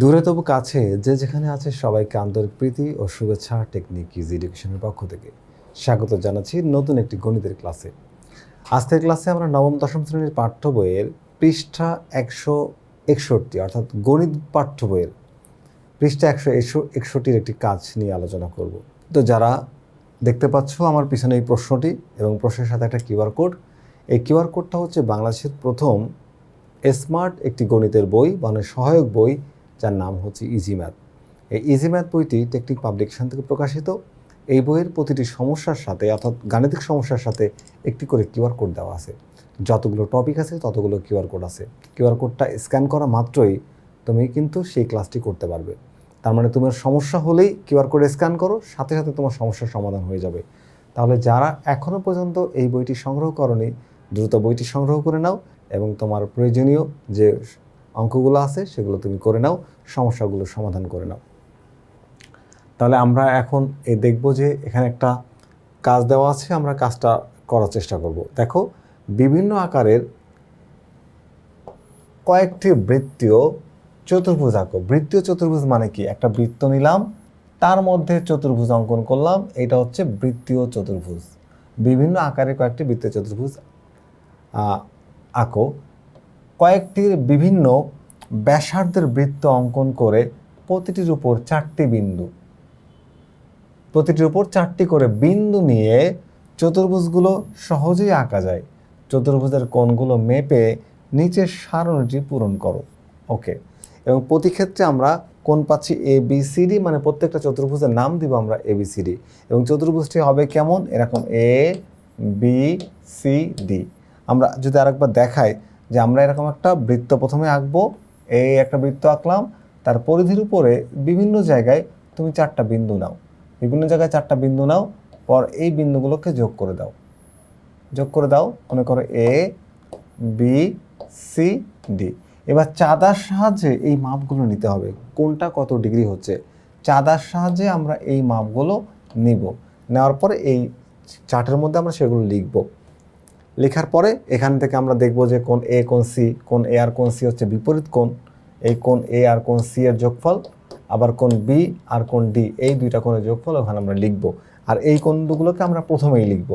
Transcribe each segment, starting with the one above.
দূরে তবু কাছে, যে যেখানে আছে সবাইকে আন্তরিক প্রীতি ও শুভেচ্ছা, টেকনিক, ইজ এডুকেশনের পক্ষ থেকে। স্বাগত জানাচ্ছি নতুন একটি গণিতের ক্লাসে। আজকের ক্লাসে আমরা নবম, দশম শ্রেণির পাঠ্য বইয়ের পৃষ্ঠা একশো একষট্টি, অর্থাৎ গণিত পাঠ্য বইয়ের পৃষ্ঠা একশো একশো একষট্টির একটি কাজ নিয়ে আলোচনা করব। তো যারা দেখতে পাচ্ছ আমার পিছনে এই প্রশ্নটি এবং প্রশ্নের সাথে একটা কিউআর কোড, এই কিউআর কোডটা হচ্ছে বাংলাদেশের প্রথম স্মার্ট একটি গণিতের বই মানে সহায়ক বই যার নাম হচ্ছে ইজি ম্যাথ এই ইজি ম্যাথ বইটি টেকনিক পাবলিকেশন থেকে প্রকাশিত। এই বইয়ের প্রতিটি সমস্যার সাথে অর্থাৎ গাণিতিক সমস্যার সাথে একটি করে কিউআর কোড দেওয়া আছে। যতগুলো টপিক আছে, ততগুলো কিউআর কোড আছে। কিউআর কোডটা স্ক্যান করা মাত্রই তুমি কিন্তু সেই ক্লাসটি করতে পারবে। তার মানে তোমার সমস্যা হলেই কিউআর কোড স্ক্যান করো, সাথে সাথে তোমার সমস্যার সমাধান হয়ে যাবে। তাহলে যারা এখনও পর্যন্ত এই বইটি সংগ্রহ করনি, দ্রুত বইটি সংগ্রহ করে নাও এবং তোমার প্রয়োজনীয় যে অঙ্কগুলো আছে, সেগুলো তুমি করে নাও, সমস্যাগুলো সমাধান করে নাও। তাহলে আমরা এখন এই দেখব যে এখানে একটা কাজ দেওয়া আছে, আমরা কাজটা করার চেষ্টা করব। দেখো, বিভিন্ন আকারের কয়েকটি বৃত্তীয় চতুর্ভুজ আঁকো। বৃত্তীয় চতুর্ভুজ মানে কি? একটা বৃত্ত নিলাম, তার মধ্যে চতুর্ভুজ অঙ্কন করলাম, এটা হচ্ছে বৃত্তীয় চতুর্ভুজ। বিভিন্ন আকারের কয়েকটি বৃত্তীয় চতুর্ভুজ আঁকো। কয়েকটির বিভিন্ন ব্যাসার্ধের বৃত্ত অঙ্কন করে প্রতিটির উপর চারটি বিন্দু। প্রতিটির উপর চারটি করে বিন্দু নিয়ে চতুর্ভুজগুলো সহজেই আঁকা যায়। চতুর্ভুজের কোণগুলো মেপে নিচের সারণীটি পূরণ করো। ওকে এবং প্রতি ক্ষেত্রে আমরা কোন পাচ্ছি এ বি সি ডি মানে প্রত্যেকটা চতুর্ভুজের নাম দিব আমরা এ বি সি ডি এবং চতুর্ভুজটি হবে কেমন? এরকম এ বি সি ডি আমরা যদি আরেকবার দেখাই যে আমরা এরকম একটা বৃত্ত প্রথমে আঁকবো এই একটা বৃত্ত আঁকলাম, তার পরিধির উপরে বিভিন্ন জায়গায় তুমি চারটা বিন্দু নাও। বিভিন্ন জায়গায় চারটা বিন্দু নাও, পর এই বিন্দুগুলোকে যোগ করে দাও। যোগ করে দাও, মনে করো এ বি সি ডি এবার চাঁদার সাহায্যে এই মাপগুলো নিতে হবে। কোনটা কত ডিগ্রি হচ্ছে? চাঁদার সাহায্যে আমরা এই মাপগুলো নিব। নেওয়ার পরে এই চার্টের মধ্যে আমরা সেগুলো লিখব। লেখার পরে এখান থেকে আমরা দেখব যে কোন এ কোন সি কোন এ আর কোন সি হচ্ছে বিপরীত কোণ। এই কোন এ আর কোন সি এর যোগফল, আবার কোন বি আর কোন ডি এই দুইটা কোণের যোগফল ওখানে আমরা লিখব। আর এই কোণগুলোকে আমরা প্রথমেই লিখব।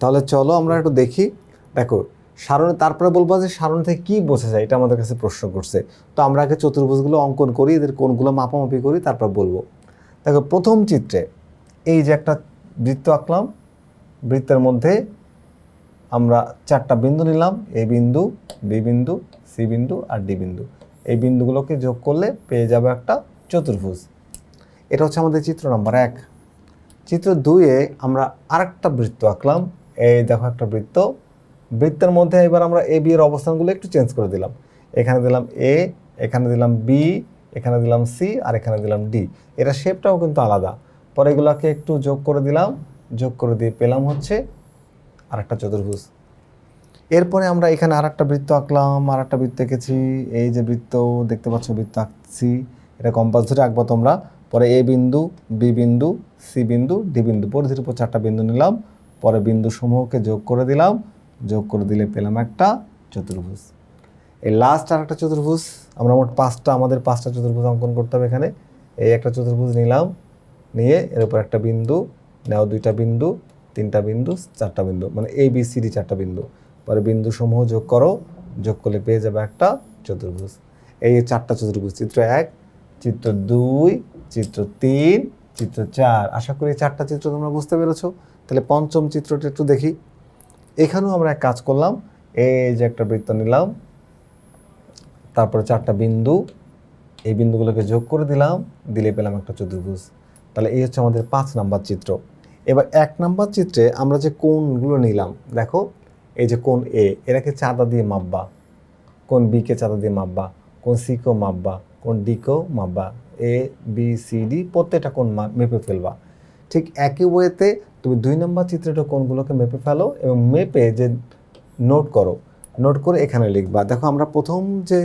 তাহলে চলো আমরা একটু দেখি। দেখো সারণে, তারপরে বলব যে সারণ থেকে কী বোঝা যায়, এটা আমাদের কাছে প্রশ্ন করছে। তো আমরা আগে চতুর্ভুজগুলো অঙ্কন করি, এদের কোনগুলো মাপামাপি করি, তারপর বলব। দেখো, প্রথম চিত্রে এই যে একটা বৃত্ত আঁকলাম, বৃত্তের মধ্যে আমরা চারটা বিন্দু নিলাম, এ বিন্দু, বি বিন্দু, সি বিন্দু আর ডি বিন্দু। এই বিন্দুগুলোকে যোগ করলে পেয়ে যাবে একটা চতুর্ভুজ। এটা হচ্ছে আমাদের চিত্র নাম্বার এক। চিত্র দুইয়ে আমরা আরেকটা বৃত্ত আঁকলাম, এই দেখো একটা বৃত্ত। বৃত্তের মধ্যে এবার আমরা এ বি এর অবস্থানগুলো একটু চেঞ্জ করে দিলাম। এখানে দিলাম এ এখানে দিলাম বি এখানে দিলাম সি আর এখানে দিলাম ডি এটা শেপটাও কিন্তু আলাদা। পরে এগুলোকে একটু যোগ করে দিলাম। যোগ করে দিয়ে পেলাম হচ্ছে আর একটা চতুর্ভুজ। এরপরে আমরা এখানে আরেকটা বৃত্ত আঁকলাম, আরেকটা বৃত্ত এঁকেছি। এই যে বৃত্ত, দেখতে পাচ্ছ বৃত্ত আঁকছি। এটা কম্পাস ধরে আঁকবো তোমরা। পরে এ বিন্দু বি বিন্দু সি বিন্দু ডি বিন্দু পরিধির উপর চারটা বিন্দু নিলাম। পরে বিন্দু সমূহকে যোগ করে দিলাম। যোগ করে দিলে পেলাম একটা চতুর্ভুজ। এই লাস্ট আর একটা চতুর্ভুজ, আমরা মোট পাঁচটা, আমাদের পাঁচটা চতুর্ভুজ অঙ্কন করতে হবে এখানে। এই একটা চতুর্ভুজ নিলাম, নিয়ে এর উপর একটা বিন্দু, নেও দুইটা বিন্দু, তিনটা বিন্দু, চারটা বিন্দু মানে এ বি সি ডি চারটা বিন্দু। পরে বিন্দু সমূহ যোগ করো, যোগ করলে পেয়ে যাবে একটা চতুর্ভুজ। এই চারটা চতুর্ভুজ, চিত্র এক, চিত্র দুই, চিত্র তিন, চিত্র চার। আশা করি চারটা চিত্র তোমরা বুঝতে পেরেছ। তাহলে পঞ্চম চিত্রটা একটু দেখি। এখানেও আমরা এক কাজ করলাম। এই যে একটা বৃত্ত নিলাম, তারপরে চারটা বিন্দু, এই বিন্দুগুলোকে যোগ করে দিলাম, দিলে পেলাম একটা চতুর্ভুজ। তাহলে এই হচ্ছে আমাদের পাঁচ নাম্বার চিত্র। এবার এক নাম্বার চিত্রে আমরা যে কোণগুলো নিলাম, দেখো, এই যে কোন এ এটাকে চাঁদা দিয়ে মাপবা। কোন বিকে চাঁদা দিয়ে মাপবা কোন সিকেও মাপবা কোন ডিকেও মাপবা। এ বি সি ডি প্রত্যেকটা কোন মেপে ফেলবা। ঠিক একই ওয়েতে তুমি দুই নম্বর চিত্রটা কোনগুলোকে মেপে ফেলো এবং মেপে যে নোট করো, নোট করে এখানে লিখবা। দেখো, আমরা প্রথম যে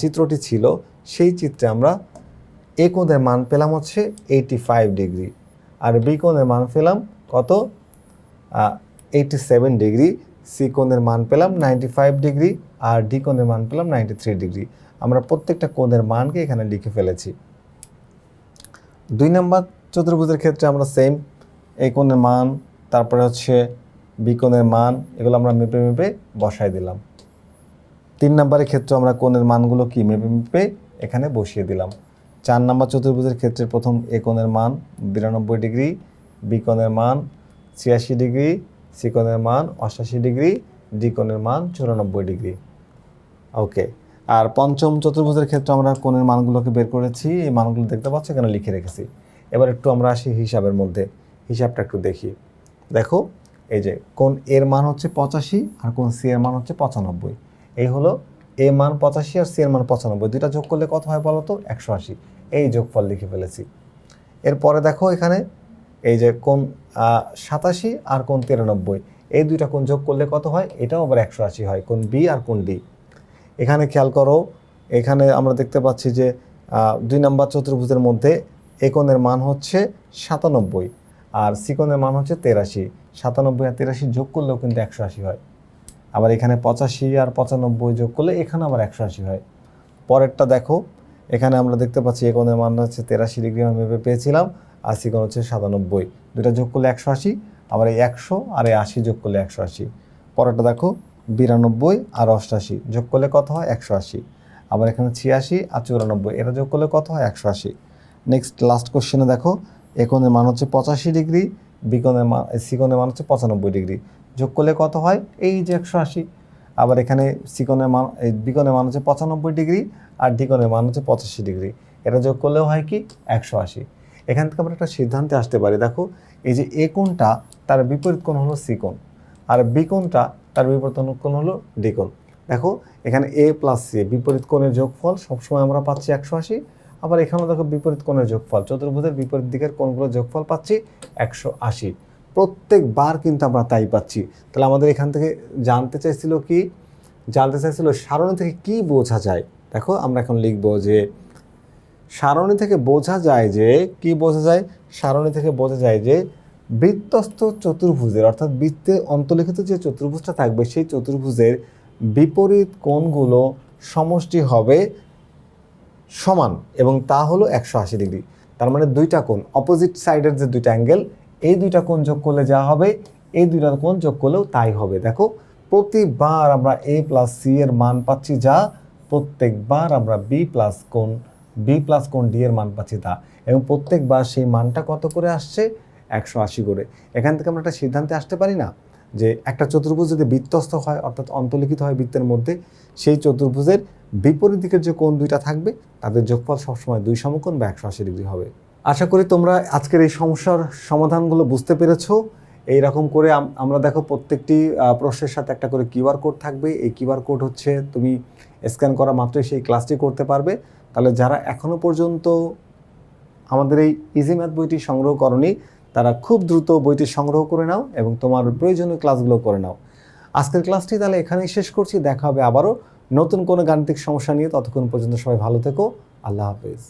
চিত্রটি ছিল, সেই চিত্রে আমরা এ কোণের মান পেলাম হচ্ছে এইটি ফাইভ ডিগ্রি আর বি কোণের মান পেলাম কত? এইটি সেভেন ডিগ্রি সি কোণের মান পেলাম নাইনটি ফাইভ ডিগ্রি আর ডি কোণের মান পেলাম নাইনটি থ্রি ডিগ্রি আমরা প্রত্যেকটা কোণের মানকে এখানে লিখে ফেলেছি। দুই নম্বর চতুর্ভুজের ক্ষেত্রে আমরা সেম এই কোণের মান, তারপরে হচ্ছে বি কোণের মান, এগুলো আমরা মেপে মেপে বসাই দিলাম। তিন নম্বরের ক্ষেত্রে আমরা কোণের মানগুলো কি মেপে মেপে এখানে বসিয়ে দিলাম। চার নম্বর চতুর্ভুজের ক্ষেত্রে প্রথম এ কোণের মান বিরানব্বই ডিগ্রি, বি কোণের মান ছিয়াশি ডিগ্রি, সি কোণের মান অষ্টাশি ডিগ্রি, ডি কোণের মান চুরানব্বই ডিগ্রি। ওকে আর পঞ্চম চতুর্ভুজের ক্ষেত্রে আমরা কোণের মানগুলোকে বের করেছি, এই মানগুলো দেখতে পাচ্ছ, এখানে লিখে রেখেছি। এবার একটু আমরা আসি হিসাবের মধ্যে। হিসাবটা একটু দেখি। দেখো, এই যে কোন এর মান হচ্ছে পঁচাশি আর কোন সি এর মান হচ্ছে পঁচানব্বই। এই হলো এ মান পঁচাশি আর সি এর মান পঁচানব্বই। দুইটা যোগ করলে কত হয় বলো তো? একশো আশি। এই যোগফল লিখে ফেলেছি। এরপরে দেখো এখানে, এই যে কোন সাতাশি আর কোন তিরানব্বই। এই দুইটা কোন যোগ করলে কত হয়? এটাও আবার একশো আশি হয়, কোন বি আর কোন ডি। এখানে খেয়াল করো, এখানে আমরা দেখতে পাচ্ছি যে দুই নম্বর চতুর্ভুজের মধ্যে একনের মান হচ্ছে সাতানব্বই। আর সিকনের মান হচ্ছে তেরাশি। সাতানব্বই আর তেরাশি যোগ করলেও কিন্তু একশো আশি হয়। আবার এখানে পঁচাশি আর পঁচানব্বই যোগ করলে এখানে আবার একশো আশি হয়। পরেরটা দেখো, এখানে আমরা দেখতে পাচ্ছি একনের মান হচ্ছে তেরাশি ডিগ্রি আমরা ভেবে পেয়েছিলাম, আর সিকন হচ্ছে সাতানব্বই। দুটা যোগ করলে একশো আশি, আবার এই একশো আর এই আশি যোগ করলে একশো আশি। পরেরটা দেখো, বিরানব্বই আর অষ্টাশি যোগ করলে কত হয়? একশো আশি। আবার এখানে ছিয়াশি আর চুরানব্বই, এটা যোগ করলে কত হয়? একশো আশি। নেক্সট লাস্ট কোশ্চেনে দেখো একনের মান হচ্ছে পঁচাশি ডিগ্রি বিকনের মান সিকনের মান হচ্ছে পঁচানব্বই ডিগ্রি। যোগ করলে কত হয়? এই যে একশো আশি। আবার এখানে সিকনের মান, এই বিকনের মান হচ্ছে পঁচানব্বই ডিগ্রি আর ডিকনের মান হচ্ছে পঁচাশি ডিগ্রি। এটা যোগ করলেও হয় কি? একশো আশি। এখান থেকে আমরা একটা সিদ্ধান্তে আসতে পারি। দেখো, এই যে এ তার বিপরীত কোণ হলো সি কোণ। আর বি কোণটা, তার বিপরীত কোণ হলো ডি কোণ। দেখো, এখানে এ প্লাস সি বিপরীত কোণের যোগফল সবসময় আমরা পাচ্ছি একশো আশি। আবার এখানেও দেখো বিপরীত কোণের যোগফল। চতুর্ভুজের বিপরীত দিকের কোণগুলো যোগফল পাচ্ছি একশো আশি। প্রত্যেকবার কিন্তু আমরা তাই পাচ্ছি। তাহলে আমাদের এখান থেকে জানতে চাইছিল কি? জানতে চাইছিল সারণী থেকে কি বোঝা যায়? দেখো আমরা এখন লিখব যে সারণী থেকে বোঝা যায় যে, কি বোঝা যায়? সারণী থেকে বোঝা যায় যে বৃত্তস্থ চতুর্ভুজের, অর্থাৎ বৃত্তে অন্তর্লিখিত যে চতুর্ভুজটা থাকবে, সেই চতুর্ভুজের বিপরীত কোণগুলো সমষ্টি হবে সমান এবং তা হলো একশো আশি ডিগ্রি। তার মানে দুইটা কোণ অপোজিট সাইডের যে দুইটা অ্যাঙ্গেল এই দুইটা কোণ যোগ করলে যা হবে, এই দুইটা কোণ যোগ করলেও তাই হবে। দেখো, প্রতিবার আমরা এ প্লাস সি এর মান পাচ্ছি যা, প্রত্যেকবার আমরা বি প্লাস কোণ বি প্লাস কোণ ডি এর মান পাচ্ছি তা। এবং প্রত্যেকবার সেই মানটা কত করে আসছে? একশো আশি করে। এখান থেকে আমরা একটা সিদ্ধান্তে আসতে পারি না যে একটা চতুর্ভুজ যদি বৃত্তস্থ হয়, অর্থাৎ অন্তর্লিখিত হয় বৃত্তের মধ্যে, সেই চতুর্ভুজের বিপরীত দিকের যে কোণ দুইটা থাকবে, তাদের যোগফল সবসময় দুই সমকোণ বা একশো আশি ডিগ্রি হবে। আশা করি তোমরা আজকের এই সমস্যার সমাধানগুলো বুঝতে পেরেছ। এই রকম করে আমরা দেখো প্রত্যেকটি প্রশ্নের সাথে একটা করে কিউআর কোড থাকবে। এই কিউআর কোড হচ্ছে তুমি স্ক্যান করা মাত্রই সেই ক্লাসটি করতে পারবে। তাহলে যারা এখনও পর্যন্ত আমাদের এই ইজি ম্যাথ বইটি সংগ্রহ করনি, তারা খুব দ্রুত বইটি সংগ্রহ করে নাও এবং তোমার প্রয়োজনীয় ক্লাসগুলো করে নাও। আজকের ক্লাসটি তাহলে এখানেই শেষ করছি। দেখা হবে আবারও। নতুন কোনো গাণিতিক সমস্যা নিয়ে ততক্ষণ পর্যন্ত সবাই ভালো থেকো। আল্লাহ হাফেজ।